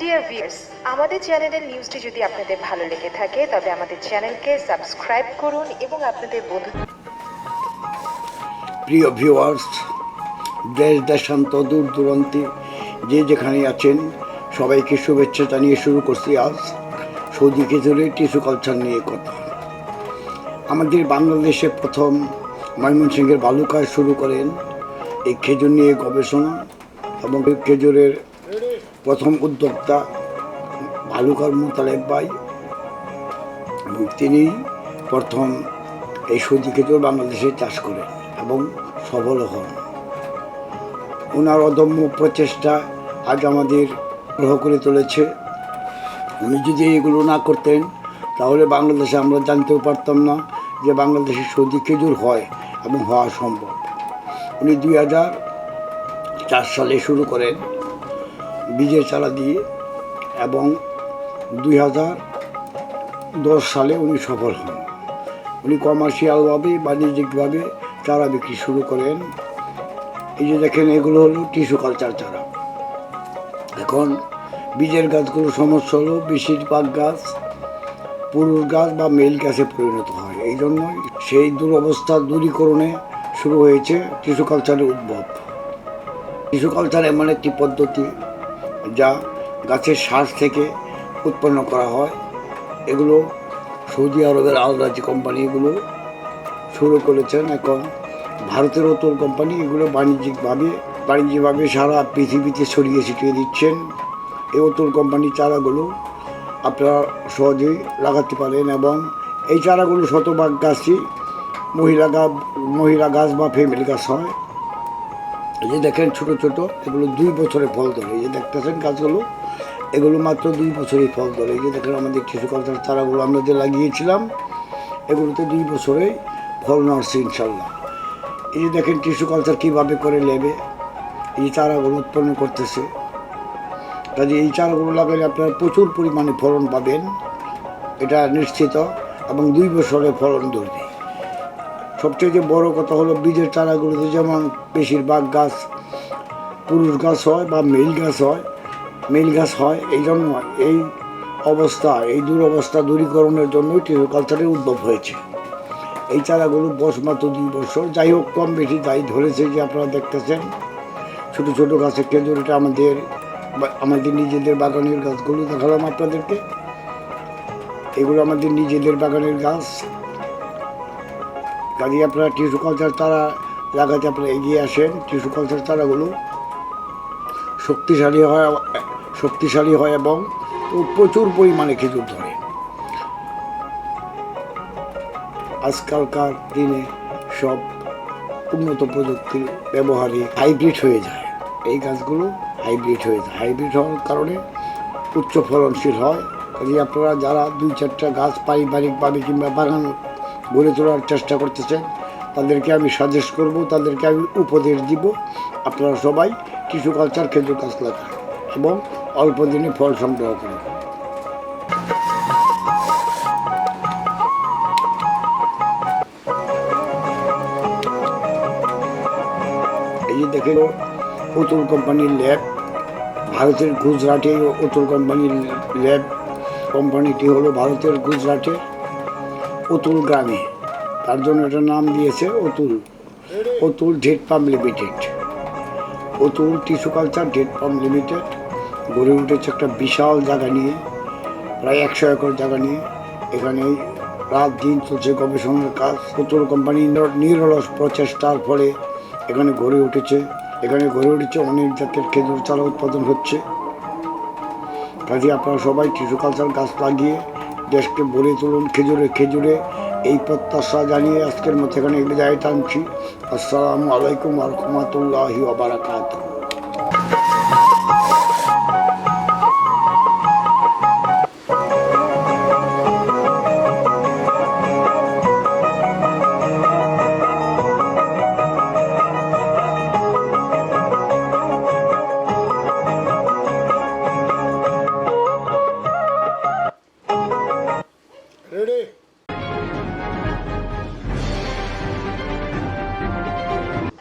Dear viewers আমাদের চ্যানেলের নিউজটি যদি আপনাদের ভালো লেগে থাকে, তবে আমাদের চ্যানেলকে সাবস্ক্রাইব করুন এবং আপনাদের বন্ধু প্রিয় ভিউয়ার্স দেশ দেশান্ত দূর দূরান্তে যে যেখানে আছেন, সবাইকে শুভেচ্ছা জানিয়ে শুরু করছি আজ সৌদি খেজুরের টিস্যু কালচার নিয়ে কথা। আমাদের বাংলাদেশে প্রথম ময়মনসিংহের বালুকায় শুরু করেন এই খেজুর নিয়ে গবেষণা এবং খেজুরের প্রথম উদ্যোক্তা বালুকার মোতালেব ভাই। এবং তিনি প্রথম এই সৌদি খেজুর বাংলাদেশে চাষ করেন এবং সফল হন। ওনার অদম্য প্রচেষ্টা আজ আমাদের গ্রহ করে তুলেছে। উনি যদি এগুলো না করতেন, তাহলে বাংলাদেশে আমরা জানতেও পারতাম না যে বাংলাদেশে সৌদি খেজুর হয় এবং হওয়া সম্ভব। উনি দুই হাজার চার সালে শুরু করেন। বীজের চারা দিয়ে এবং দুই হাজার দশ সালে উনি সফল হন। উনি কমার্শিয়ালভাবে বাণিজ্যিকভাবে চারা বিক্রি শুরু করেন। এই যে দেখেন, এগুলো হলো টিস্যু কালচার চারা। এখন বীজের গাছগুলো সমস্যা হলো বেশিরভাগ গাছ পুরুষ গাছ বা মেল গাছে পরিণত হয়। এই জন্য সেই দুরবস্থা দূরীকরণে শুরু হয়েছে টিস্যু কালচারের উদ্ভব। টিস্যু কালচার এমন একটি পদ্ধতি যা গাছের শ্বাস থেকে উৎপন্ন করা হয়। এগুলো সৌদি আরবের আলরাজি কোম্পানি এগুলো শুরু করেছেন এখন। ভারতের অতুল কোম্পানি এগুলো বাণিজ্যিকভাবে বাণিজ্যিকভাবে সারা পৃথিবীতে ছড়িয়ে ছিটিয়ে দিচ্ছেন। এই অতুল কোম্পানির চারাগুলো আপনারা সহজেই লাগাতে পারেন এবং এই চারাগুলো শতভাগ গাছই মহিলা গাছ মহিলা গাছ বা ফ্যামিলি গাছ হয়। এই যে দেখেন ছোট ছোট, এগুলো দুই বছরে ফল ধরে। এই দেখতেছেন গাছগুলো, এগুলো মাত্র দুই বছরেই ফল ধরে। যে দেখেন আমাদের টিস্যু কালচার চারাগুলো আমরা যে লাগিয়েছিলাম, এগুলোতে দুই বছরেই ফল নড়ছে ইনশাল্লাহ। এই যে দেখেন টিস্যু কালচার কীভাবে করে নেবে, এই চারাগুলো উৎপন্ন করতেছে। কাজে এই চারাগুলো লাগালে আপনারা প্রচুর পরিমাণে ফলন পাবেন, এটা নিশ্চিত, এবং দুই বছরে ফলন ধরবে। সবচেয়ে বড় কথা হলো বীজের চারাগুলোতে যেমন বেশিরভাগ গাছ পুরুষ গাছ হয় বা মেল গাছ হয়, মেল গাছ হয়, এই জন্য এই অবস্থা, এই দুরবস্থা দূরীকরণের জন্যই টিস্যু কালচারের উদ্ভব হয়েছে। এই চারাগুলো বয়স মাত্র দুই বছর, যাই হোক কম বেশি যাই ধরেছে যে আপনারা দেখতেছেন। ছোটো ছোটো গাছের খেজুর এটা আমাদের আমাদের নিজেদের বাগানের গাছগুলো দেখালাম আপনাদেরকে। এগুলো আমাদের নিজেদের বাগানের গাছ কাজে আপনারা টিস্যু কালচার তারা লাগাতে আপনারা এগিয়ে আসেন। টিস্যু কালচার তারাগুলো শক্তিশালী হয় শক্তিশালী হয় এবং প্রচুর পরিমাণে খেজুর ধরে। আজকালকার দিনে সব উন্নত প্রযুক্তির ব্যবহারে হাইব্রিড হয়ে যায়। এই গাছগুলো হাইব্রিড হয়ে যায়। হাইব্রিড হওয়ার কারণে উচ্চ ফলনশীল হয়। কাজে আপনারা যারা দুই চারটা গাছ পারিবারিকভাবে কিংবা বাগান গড়ে তোলার চেষ্টা করতেছেন তাদেরকে আমি সাজেস্ট করব, তাদেরকে আমি উপদেশ দিব। আপনারা সবাই কিছু কালচার খেজুর গাছ লাগান এবং অল্প দিনে ফল সংগ্রহ করুন। এই যে দেখেন অতুল কোম্পানির ল্যাব ভারতের গুজরাটে অতুল কোম্পানির ল্যাব কোম্পানিটি হলো ভারতের গুজরাটে। অতুল গ্রামে। তার জন্য এটা নাম দিয়েছে Atul. Atul date pump limited Atul tissue culture date pump limited গড়ে উঠেছে একটা বিশাল জায়গা নিয়ে, প্রায় একশো একর জায়গা নিয়ে। এখানে রাত দিন চলছে গবেষণার কাজ। অতুল কোম্পানি নিরলস প্রচেষ্টার ফলে এখানে গড়ে উঠেছে। এখানে গড়ে উঠেছে অনেক জাতের খেজুর চারা উৎপাদন হচ্ছে। কাজে আপনারা সবাই টিস্যু কালচার গাছ লাগিয়ে দেশকে ভরে তুলুন খেজুরে খেজুরে। এই প্রত্যাশা জানিয়ে আজকের মতো এখানে বিদায় টানছি। আসসালামু আলাইকুম রহমতুল্লাহি ওবরাকাতুহু